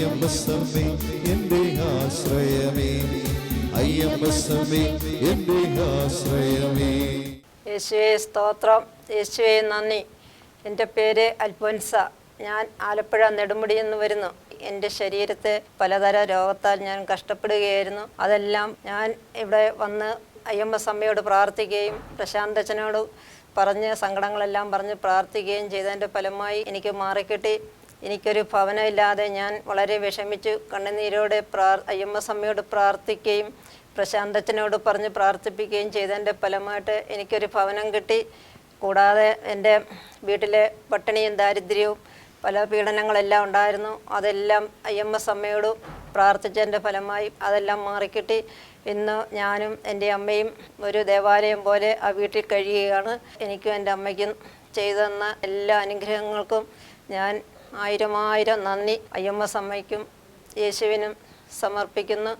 അയ്യമ്പസമ്മേ എന്റെ ആശ്രയമേ. അയ്യമ്പസമ്മേ എന്റെ ആശ്രയമേ. യേശുവെ സ്തോത്രം. യേശുവെ നന്ദി. എന്റെ പേര് അൽഫോൻസ. ഞാൻ ആലപ്പുഴ നെടുമുടി എന്ന് വരുന്നു. എന്റെ ശരീരത്തെ പലതര രോഗത്താൽ ഞാൻ കഷ്ടപ്പെടുകയായിരുന്നു. അതെല്ലാം ഞാൻ ഇവിടെ വന്ന് അയ്യമ്മ സമ്മയോട് പ്രാർത്ഥിക്കുകയും പ്രശാന്തച്ചനോട് പറഞ്ഞ് സങ്കടങ്ങളെല്ലാം പറഞ്ഞ് പ്രാർത്ഥിക്കുകയും ചെയ്തതിന്റെ ഫലമായി എനിക്ക് മാറിക്കിട്ടി. എനിക്കൊരു ഭവനമില്ലാതെ ഞാൻ വളരെ വിഷമിച്ചു. കണ്ണുനീരോടെ പ്രാർ അയ്യമ്മസമ്മയോട് പ്രാർത്ഥിക്കുകയും പ്രശാന്തച്ചനോട് പറഞ്ഞ് പ്രാർത്ഥിപ്പിക്കുകയും ചെയ്തതിന്റെ ഫലമായിട്ട് എനിക്കൊരു ഭവനം കിട്ടി. കൂടാതെ എന്റെ വീട്ടിലെ പട്ടിണിയും ദാരിദ്ര്യവും പല പീഡനങ്ങളെല്ലാം ഉണ്ടായിരുന്നു. അതെല്ലാം അയ്യമ്മ അമ്മയോട് പ്രാർത്ഥിച്ചതിന്റെ ഫലമായി അതെല്ലാം മാറിക്കിട്ടി. ഇന്ന് ഞാനും എന്റെ അമ്മയും ഒരു ദേവാലയം പോലെ ആ വീട്ടിൽ കഴിയുകയാണ്. എനിക്കും എന്റെ അമ്മയ്ക്കും ചെയ്തു തന്ന എല്ലാ അനുഗ്രഹങ്ങൾക്കും ഞാൻ ആയിരം ആയിരം നന്ദി. അയ്യമ്മ സമ്മയ്ക്കും യേശുവിനും സമർപ്പിക്കുന്നു.